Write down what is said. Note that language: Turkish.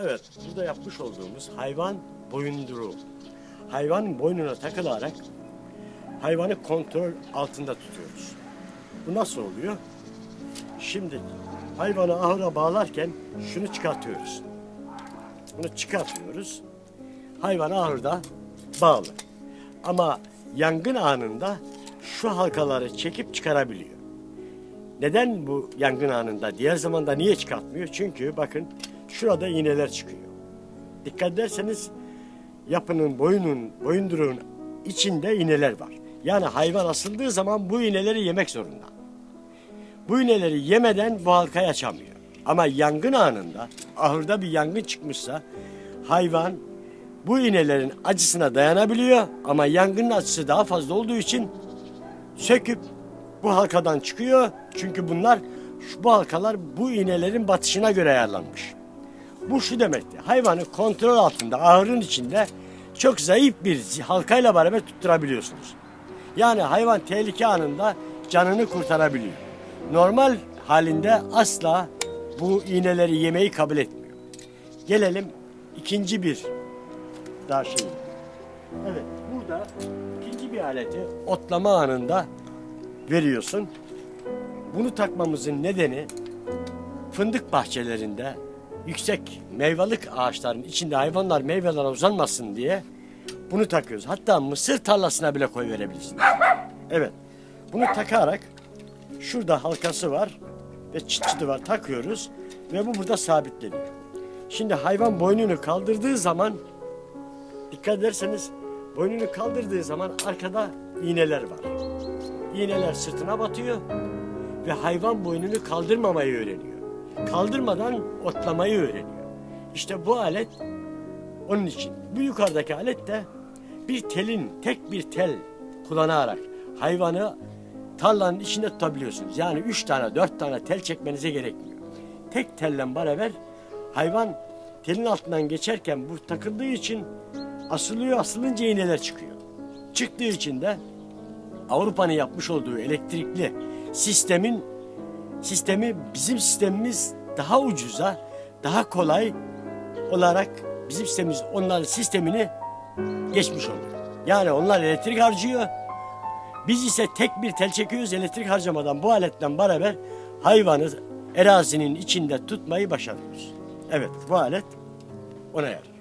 Evet, burada yapmış olduğumuz hayvan boyunduruğu. Hayvanın boynuna takılarak hayvanı kontrol altında tutuyoruz. Bu nasıl oluyor? Şimdi hayvanı ahıra bağlarken şunu çıkartıyoruz. Bunu çıkartıyoruz. Hayvan ahırda bağlı. Ama yangın anında şu halkaları çekip çıkarabiliyor. Neden bu yangın anında? Diğer zamanda niye çıkartmıyor? Çünkü bakın şurada iğneler çıkıyor. Dikkat ederseniz yapının, boyunun, boyunduruğun içinde iğneler var. Yani hayvan asıldığı zaman bu iğneleri yemek zorunda. Bu iğneleri yemeden bu halkayı açamıyor. Ama yangın anında ahırda bir yangın çıkmışsa hayvan bu iğnelerin acısına dayanabiliyor ama yangının acısı daha fazla olduğu için söküp bu halkadan çıkıyor. Çünkü bunlar bu halkalar bu iğnelerin batışına göre ayarlanmış. Bu şu demekti. Hayvanı kontrol altında ahırın içinde çok zayıf bir halkayla beraber tutturabiliyorsunuz. Yani hayvan tehlike anında canını kurtarabiliyor. Normal halinde asla bu iğneleri yemeyi kabul etmiyor. Gelelim ikinci bir daha şey. Evet burada ikinci bir aleti otlama anında veriyorsun. Bunu takmamızın nedeni fındık bahçelerinde yüksek meyvelik ağaçların içinde hayvanlar meyvelere uzanmasın diye bunu takıyoruz. Hatta mısır tarlasına bile koy verebilirsiniz. Evet. Bunu takarak şurada halkası var ve çıt çıtı var takıyoruz ve bu burada sabitleniyor. Şimdi hayvan boynunu kaldırdığı zaman dikkat ederseniz boynunu kaldırdığı zaman arkada iğneler var. İğneler sırtına batıyor ve hayvan boynunu kaldırmamayı öğreniyor. Kaldırmadan otlamayı öğreniyor. İşte bu alet onun için. Bu yukarıdaki alet de bir telin, tek bir tel kullanarak hayvanı tarlanın içinde tutabiliyorsunuz. Yani üç tane, dört tane tel çekmenize gerekmiyor. Tek telle beraber hayvan telin altından geçerken bu takıldığı için asılıyor, asılınca iğneler çıkıyor. Çıktığı için de Avrupa'nın yapmış olduğu elektrikli sistemin sistemi bizim sistemimiz daha ucuza, daha kolay olarak bizim sistemimiz onların sistemini geçmiş oluyor. Yani onlar elektrik harcıyor. Biz ise tek bir tel çekiyoruz elektrik harcamadan bu aletle beraber hayvanı erazinin içinde tutmayı başarıyoruz. Evet bu alet ona yarar.